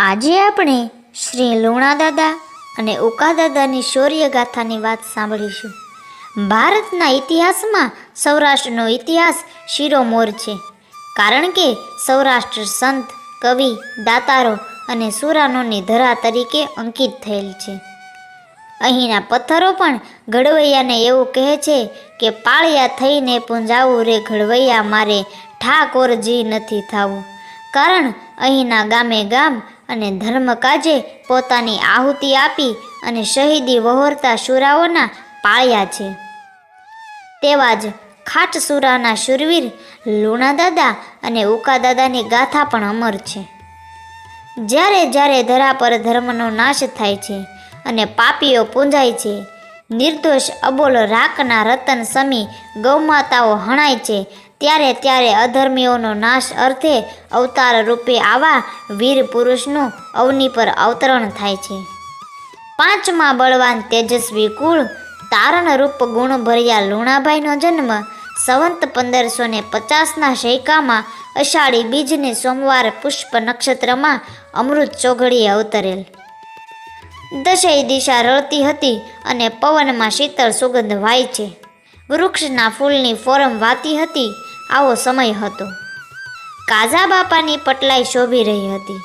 આજે આપણે શ્રી લુણા દાદા અને ઉકા દાદાની શૌર્ય ગાથાની વાત સાંભળીશું. ભારતના ઇતિહાસમાં સૌરાષ્ટ્રનો ઇતિહાસ શિરોમોર છે. કારણ કે સૌરાષ્ટ્ર સંત, કવિ, દાતારો અને સુરાનોની ધરા તરીકે અંકિત થયેલ છે. અહીંના પથ્થરો પણ ઘડવૈયાને એવું કહે છે કે પાળિયા થઈને પૂંજાવું રે ઘડવૈયા, મારે ઠાકોરજી નથી થાવું. કારણ અહીંના ગામે ગામ અને ધર્મ કાજે પોતાની આહુતિ આપી અને શહીદી વહોરતા શુરાઓના પાળ્યા છે. તેવા જ ખાટસુરાના શુરવીર, લુણા દાદા અને ઉકા દાદાની ગાથા પણ અમર છે. જ્યારે જ્યારે ધરા પર ધર્મનો નાશ થાય છે અને પાપીઓ પૂંજાય છે, નિર્દોષ અબોલ રાખના રતન સમી ગૌમાતાઓ હણાય છે ત્યારે ત્યારે અધર્મીઓનો નાશ અર્થે અવતાર રૂપે આવા વીર પુરુષનું અવની પર અવતરણ થાય છે. પાંચમા બળવાન તેજસ્વી કુળ, તારણ રૂપ ગુણ લુણાભાઈનો જન્મ, સંવંત પંદરસો ને પચાસના શૈકામાં અષાઢી બીજને સોમવાર પુષ્પ નક્ષત્રમાં અમૃત ચોઘડીએ અવતરેલ. દશેય દિશા રળતી હતી અને પવનમાં શીતળ સુગંધ વાય છે. વૃક્ષના ફૂલની ફોરમ વાતી હતી આવો સમય હતો. કાઝા બાપાની પટલાઈ શોભી રહી હતી.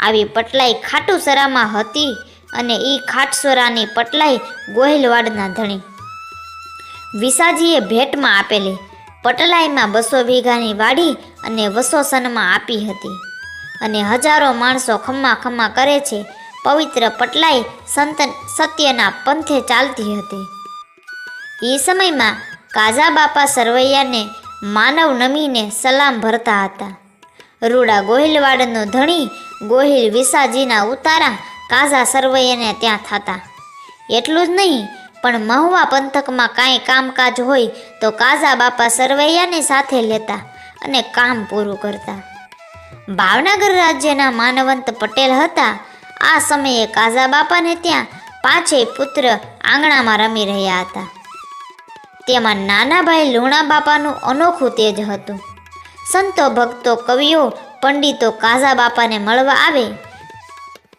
આવી પટલાઈ ખાટુસરામાં હતી અને એ ખાટસોરાની પટલાઈ ગોહિલવાડના ધણી. વિસાજીએ ભેટમાં આપેલી પટલાઈમાં બસો વીઘાની વાડી અને વસોસનમાં આપી હતી. અને હજારો માણસો ખમ્મા ખમ્મા કરે છે. પવિત્ર પટલાઈ સંત સત્યના પંથે ચાલતી હતી. એ સમયમાં કાઝા બાપા સરવૈયાને માનવ નમીને સલામ ભરતા હતા. રૂડા ગોહિલવાડનો ધણી ગોહિલ વિસાજીના ઉતારા કાઝા સરવૈયાને ત્યાં થતા. એટલું જ નહીં, પણ મહુવા પંથકમાં કાંઈ કામકાજ હોય તો કાઝા બાપા સરવૈયાને સાથે લેતા અને કામ પૂરું કરતા. ભાવનગર રાજ્યના માનવંત પટેલ હતા. આ સમયે કાઝા બાપાને ત્યાં પાંચેય પુત્ર આંગણામાં રમી રહ્યા હતા. તેમાં નાના ભાઈ લુણા બાપાનું અનોખું તેજ હતું. સંતો ભક્તો કવિઓ, પંડિતો કાઝા બાપાને મળવા આવે.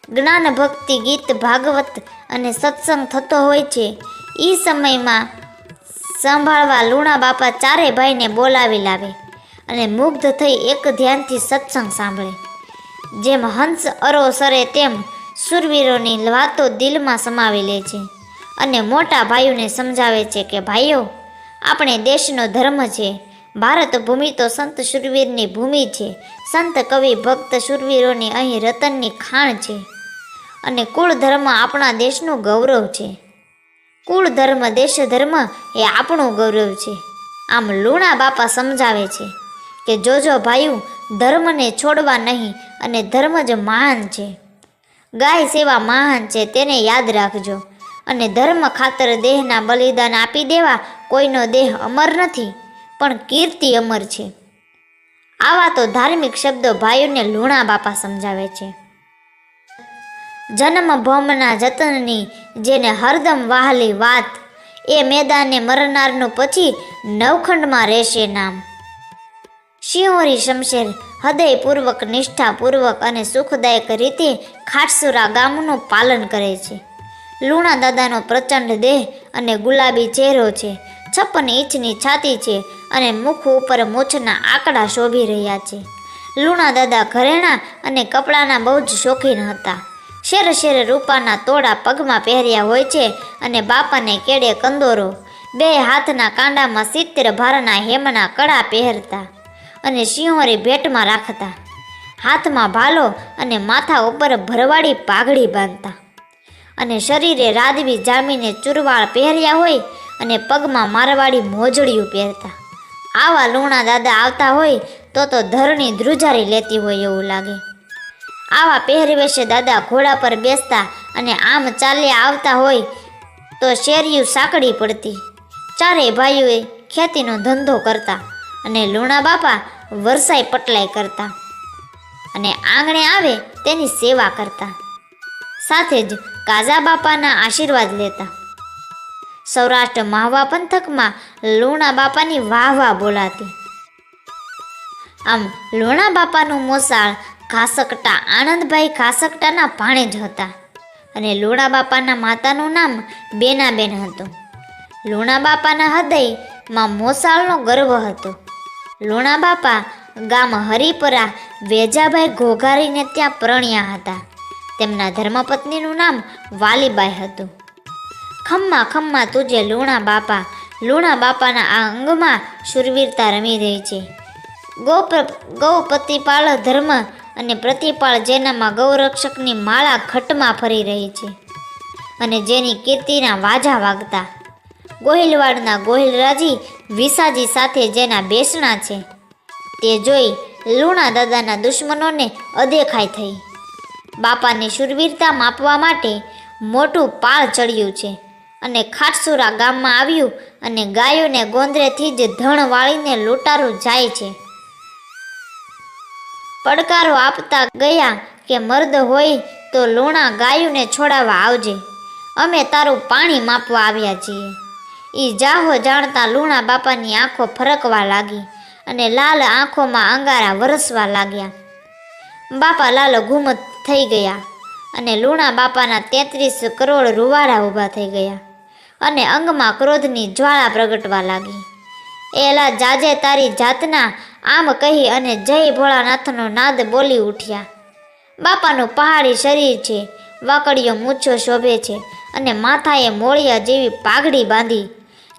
જ્ઞાન ભક્તિ ગીત ભાગવત અને સત્સંગ થતો હોય છે. એ સમયમાં સંભાળવા લુણા બાપા ચારે ભાઈને બોલાવી લાવે અને મુગ્ધ થઈ એક ધ્યાનથી સત્સંગ સાંભળે. જેમ હંસ અરો સરે તેમ સુરવીરોની વાતો દિલમાં સમાવી લે છે અને મોટા ભાઈઓને સમજાવે છે કે, ભાઈઓ આપણે દેશનો ધર્મ છે. ભારત ભૂમિ તો સંત શુરવીરની ભૂમિ છે. સંત કવિ ભક્ત શુરવીરોની અહીં રતનની ખાણ છે. અને કુળ ધર્મ આપણા દેશનું ગૌરવ છે. કુળ ધર્મ દેશ ધર્મ એ આપણું ગૌરવ છે. આમ લુણા બાપા સમજાવે છે કે જોજો ભાઈઓ, ધર્મને છોડવા નહીં અને ધર્મ જ મહાન છે. ગાય સેવા મહાન છે તેને યાદ રાખજો. અને ધર્મ ખાતર દેહના બલિદાન આપી દેવા કોઈનો દેહ અમર નથી, પણ કીર્તિ અમર છે. આવા તો ધાર્મિક શબ્દો ભાઈઓને લુણા બાપા સમજાવે છે. જન્મ ભોમના જતનની જેને હરદમ વાહલી વાત, એ મેદાને મરનારનું પછી નવખંડમાં રહેશે નામ. શિહોરી શમશેર હૃદયપૂર્વક, નિષ્ઠાપૂર્વક અને સુખદાયક રીતે ખાટસુરા ગામનું પાલન કરે છે. લુણા દાદાનો પ્રચંડ દેહ અને ગુલાબી ચહેરો છે. છપ્પન ઇંચની છાતી છે અને મુખ ઉપર મૂછના આંકડા શોભી રહ્યા છે. લુણા દાદા ઘરેણા અને કપડાના બહુ જ શોખીન હતા. શેર શેર રૂપાના તોડા પગમાં પહેર્યા હોય છે અને બાપાને કેડે કંદોરો, બે હાથના કાંડામાં સિત્તેર ભારના હેમના કડા પહેરતા અને સિંહોરી ભેટમાં રાખતા. હાથમાં ભાલો અને માથા ઉપર ભરવાડી પાઘડી બાંધતા. અને શરીરે રાદવી જામીને ચુરવાળ પહેર્યા હોય અને પગમાં મારવાડી મોજડીઓ પહેરતા. આવા લુણા દાદા આવતા હોય તો તો ધરણી ધ્રુજારી લેતી હોય એવું લાગે. આવા પહેરવેશે દાદા ઘોડા પર બેસતા અને આમ ચાલ્યા આવતા હોય તો શેરિયું સાંકડી પડતી. ચારેય ભાઈઓએ ખેતીનો ધંધો કરતા અને લુણા બાપા વરસાઈ પટલાઈ કરતા અને આંગણે આવે તેની સેવા કરતા. સાથે જ કાઝા બાપાના આશીર્વાદ લેતા. સૌરાષ્ટ્ર માહવા પંથકમાં લુણા બાપાની વાહ વાહ બોલાતી. આમ લુણા બાપાનું મોસાળ ઘાસકટા, આનંદભાઈ ઘાસકટાના જ હતા અને લુણા બાપાના માતાનું નામ બેનાબેન હતું. લુણા બાપાના હૃદયમાં મોસાળનો ગર્વ હતો. લુણા બાપા ગામ હરિપરા વેજાભાઈ ઘોઘારીને ત્યાં પ્રણ્યા હતા. તેમના ધર્મપત્નીનું નામ વાલીબાઈ હતું. ખમ્મા ખમ્મા તુજે લુણા બાપા. લુણા બાપાના આ અંગમાં શુરવીરતા રમી રહી છે. ગૌ ગૌ પ્રતિપાળ ધર્મ અને પ્રતિપાળ જેનામાં ગૌરક્ષકની માળા ઘટમાં ફરી રહી છે અને જેની કીર્તિના વાજા વાગતા. ગોહિલવાડના ગોહિલરાજી વિસાજી સાથે જેના બેસણા છે તે જોઈ લુણા દાદાના દુશ્મનોને અદેખાઈ થઈ. બાપાની શુરવીરતા માપવા માટે મોટું પાળ ચડ્યું છે. અને ખાટસુરા ગામમાં આવ્યું અને ગાયોને ગોંદરેથી જ ધણ વાળીને લૂંટારું જાય છે. પડકારો આપતા ગયા કે મર્દ હોય તો લૂણા ગાયોને છોડાવવા આવજે. અમે તારું પાણી માપવા આવ્યા છીએ. એ જાહો જાણતા લૂણા બાપાની આંખો ફરકવા લાગી અને લાલ આંખોમાં અંગારા વરસવા લાગ્યા. બાપા લાલ ગુમ થઈ ગયા અને લુણા બાપાના તેત્રીસ કરોડ રૂવાડા ઊભા થઈ ગયા. અને અંગમાં ક્રોધની જ્વાળા પ્રગટવા લાગી. એલા જાજે તારી જાતના આમ કહી અને જય ભોળાનાથનો નાદ બોલી ઉઠ્યા. બાપાનું પહાડી શરીર છે, વાકડીઓ મૂછો શોભે છે અને માથાએ મોળિયા જેવી પાઘડી બાંધી.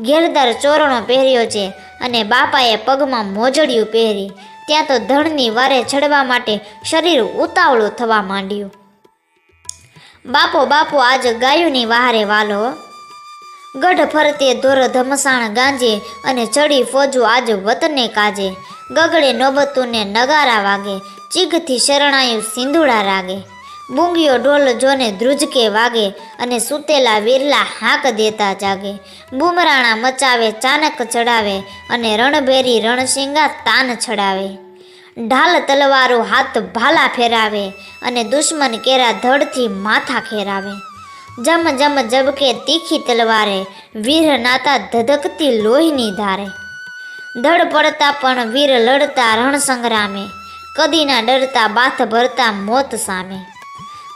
ઘેરદાર ચોરણો પહેર્યો છે અને બાપાએ પગમાં મોજડિયું પહેરી. ત્યાં તો ધણની વારે ચડવા માટે શરીર ઉતાવળું થવા માંડ્યું. બાપો બાપો આજ ગાયુની વહારે વાલો. ગઢ ફરતે દોર ધમસાણ ગાંજે અને ચડી ફોજો આજ વતને કાજે. ગગડે નોબતુને નગારા વાગે ચીગથી શરણાયું સિંધુડા રાગે. બુંગીઓ ઢોલ જોને ધ્રુજકે વાગે અને સૂતેલા વિરલા હાક દેતા જાગે. બુમરાણા મચાવે, ચાનક ચડાવે અને રણભેરી રણસિંગા તાન છડાવે. ઢાલ તલવારો હાથ ભાલા ફેરાવે અને દુશ્મન કેરા ધડથી માથા ખેરાવે. જમ જમ જબકે તીખી તલવારે, વીર નાતા ધધકતી લોહીની ધારે. ધડ પડતા પણ વીર લડતા રણ સંગ્રામે, કદીના ડરતા બાથ ભરતા મોત સામે.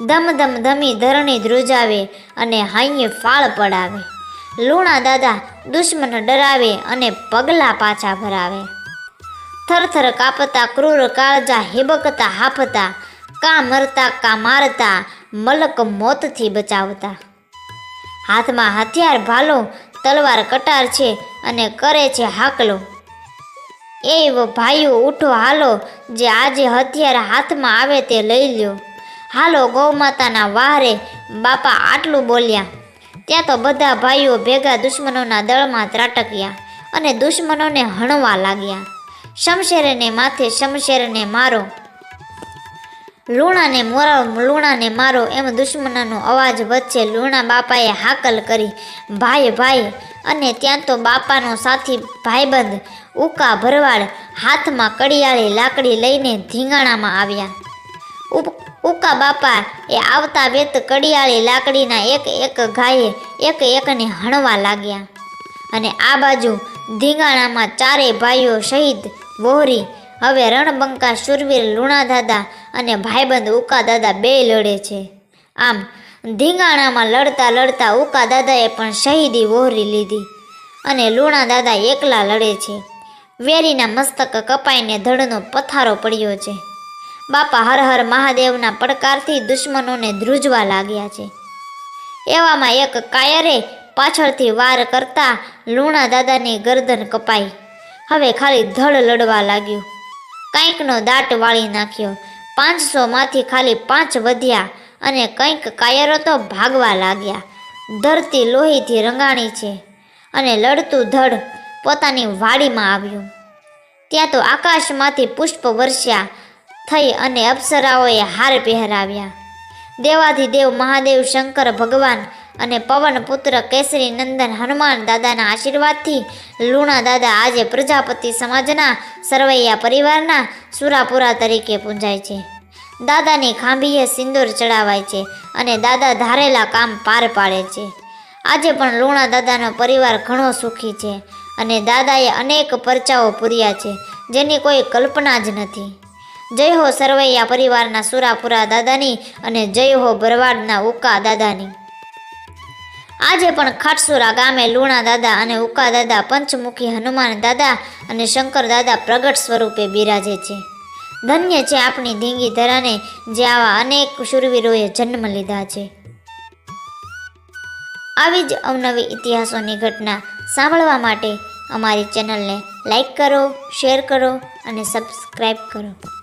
ધમ ધમ ધમી ધરણી ધ્રુજાવે અને હાઈએ ફાળ પડાવે. લુણા દાદા દુશ્મન ડરાવે અને પગલા પાછા ભરાવે. થરથર કાપતા ક્રૂર કાળજા હિબકતા હાફતા, કા મરતા કા મારતા મલક મોતથી બચાવતા. હાથમાં હથિયાર ભાલો, તલવાર કટાર છે અને કરે છે હાકલો. એ ભાઈઓ ઉઠો હાલો, જે આજે હથિયાર હાથમાં આવે તે લઈ લ્યો. હાલો ગૌમાતાના વારે બાપા આટલું બોલ્યા. ત્યાં તો બધા ભાઈઓ ભેગા દુશ્મનોના દળમાં ત્રાટક્યા અને દુશ્મનોને હણવા લાગ્યા. શમશેરને માથે શમશેરને મારો. લુણાને મોરાવ લુણાને મારો એમ દુશ્મનાનો અવાજ વચ્ચે લુણા બાપાએ હાકલ કરી. ભાઈ ભાઈ, અને ત્યાં તો બાપાનો સાથી ભાઈબંધ, ઉકા ભરવાડ, હાથમાં કડિયાળી લાકડી લઈને ધીંગાણામાં આવ્યા. ઉકા બાપા એ આવતા વેત કડિયાળી લાકડીના એક એક ગાયે, એક, એકને હણવા લાગ્યા. અને આ બાજુ ધીંગાણામાં ચારે ભાઈઓ શહીદ વોહરી. હવે રણબંકા, શુરવીર લુણા દાદા અને ભાઈબંધ ઉકા દાદા બે લડે છે. આમ, ધીંગાણામાં લડતા લડતા ઉકા દાદાએ પણ શહીદી વહોરી લીધી અને લુણા દાદા એકલા લડે છે. વેરીના મસ્તક કપાઈને ધડનો પથારો પડ્યો છે. બાપા હર હર મહાદેવના પડકારથી દુશ્મનોને ધ્રુજવા લાગ્યા છે. એવામાં એક કાયરે પાછળથી વાર કરતા લુણા દાદાની ગરદન કપાઈ. હવે ખાલી ધડ લડવા લાગ્યું. કંઈકનો દાટ વાળી નાખ્યો. પાંચસોમાંથી ખાલી પાંચ વધ્યા અને કંઈક કાયરો તો ભાગવા લાગ્યા. ધરતી લોહીથી રંગાણી છે અને લડતું ધડ પોતાની વાડીમાં આવ્યું. ત્યાં તો આકાશમાંથી પુષ્પ વર્ષ્યા થઈ અને અપ્સરાઓએ હાર પહેરાવ્યા. દેવાધિદેવ મહાદેવ શંકર ભગવાન અને પવન પુત્ર કેસરી નંદન હનુમાન દાદાના આશીર્વાદથી લુણા દાદા આજે પ્રજાપતિ સમાજના સરવૈયા પરિવારના સુરાપુરા તરીકે પૂંજાય છે. દાદાની ખાંભીએ સિંદૂર ચડાવાય છે અને દાદા ધારેલા કામ પાર પાડે છે. આજે પણ લુણા દાદાનો પરિવાર ઘણો સુખી છે અને દાદાએ અનેક પરચાઓ પૂર્યા છે, જેની કોઈ કલ્પના જ નથી. જય હો સરવૈયા પરિવારના સુરાપુરા દાદાની અને જય હો ભરવાડના ઉકા દાદાની. આજે પણ ખાટસુરા ગામે લુણા દાદા અને ઉકા દાદા, પંચમુખી, હનુમાન દાદા અને શંકર દાદા પ્રગટ સ્વરૂપે બિરાજે છે. ધન્ય છે આપણી ધીંગી ધરાને જે આવા અનેક શૂરવીરોએ જન્મ લીધા છે. આવી જ અવનવી ઇતિહાસોની ઘટના સાંભળવા માટે અમારી ચેનલને લાઈક કરો, શેર કરો અને સબસ્ક્રાઈબ કરો.